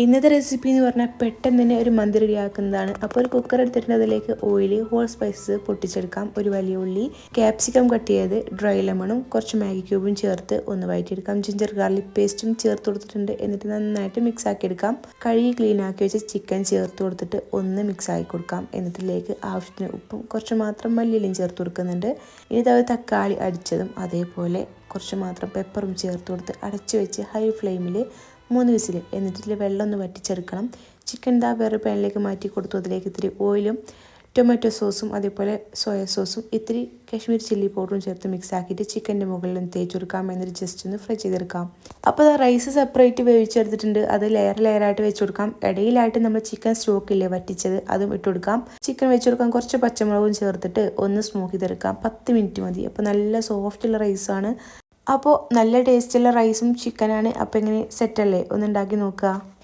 ഇന്നത്തെ റെസിപ്പി എന്ന് പറഞ്ഞാൽ പെട്ടെന്ന് തന്നെ ഒരു മന്തി റെഡിയാക്കുന്നതാണ് അപ്പോൾ ഒരു കുക്കർ എടുത്തിട്ടുണ്ട്. അതിലേക്ക് ഓയിൽ ഹോൾ സ്പൈസസ് പൊട്ടിച്ചെടുക്കാം. ഒരു വലിയ ഉള്ളി ക്യാപ്സിക്കം കട്ട് ചെയ്ത് ഡ്രൈ ലെമണും കുറച്ച് മാഗി ക്യൂബും ചേർത്ത് ഒന്ന് വഴറ്റിയെടുക്കാം. ജിഞ്ചർ ഗാർലിക് പേസ്റ്റും ചേർത്ത് കൊടുത്തിട്ടുണ്ട്. എന്നിട്ട് നന്നായിട്ട് മിക്സ് ആക്കി എടുക്കാം കഴുകി ക്ലീൻ ആക്കി വെച്ച് ചിക്കൻ ചേർത്ത് കൊടുത്തിട്ട് ഒന്ന് മിക്സ് ആക്കി കൊടുക്കാം. എന്നിട്ടിലേക്ക് ആവശ്യത്തിന് ഉപ്പും കുറച്ച് മാത്രം മല്ലിയിലും ചേർത്ത് കൊടുക്കുന്നുണ്ട്. ഇനി തവ തക്കാളി അടിച്ചതും അതേപോലെ കുറച്ച് മാത്രം പെപ്പറും ചേർത്ത് കൊടുത്ത് അടച്ചു വെച്ച് ഹൈ ഫ്ലെയിമിൽ മൂന്ന് വിസിൽ എന്നിട്ട് വെള്ളം ഒന്ന് വറ്റിച്ചെടുക്കണം. ചിക്കൻ ദാ വേറെ പാനിലേക്ക് മാറ്റി കൊടുത്തു. അതിലേക്ക് ഇത്തിരി ഓയിലും ടൊമാറ്റോ സോസും അതേപോലെ സോയ സോസും ഇത്തിരി കാശ്മീർ ചില്ലി പൗഡറും ചേർത്ത് മിക്സ് ആക്കിയിട്ട് ചിക്കന്റെ തേച്ച് കൊടുക്കാം എന്നിട്ട് ജസ്റ്റ് ഒന്ന് ഫ്രൈ ചെയ്തെടുക്കാം. അപ്പോൾ റൈസ് സെപ്പറേറ്റ് വേവിച്ചെടുത്തിട്ടുണ്ട്. അത് ലെയർ ലെയറായിട്ട് വെച്ച് കൊടുക്കാം ഇടയിലായിട്ട് നമ്മൾ ചിക്കൻ സ്റ്റോക്ക് ഇല്ലേ വറ്റിച്ചത് അതും ഇട്ട് കൊടുക്കാം ചിക്കൻ വെച്ച് കൊടുക്കാം കുറച്ച് പച്ചമുളകും ചേർത്തിട്ട് ഒന്ന് സ്മോക്ക് ചെയ്തെടുക്കാം. പത്ത് മിനിറ്റ് മതി. അപ്പോൾ നല്ല സോഫ്റ്റ് സോഫ്റ്റുള്ള റൈസാണ് അപ്പോൾ നല്ല ടേസ്റ്റുള്ള റൈസും ചിക്കനാണ് അപ്പോൾ എങ്ങനെ സെറ്റല്ലേ ഒന്ന് ഉണ്ടാക്കി നോക്കുക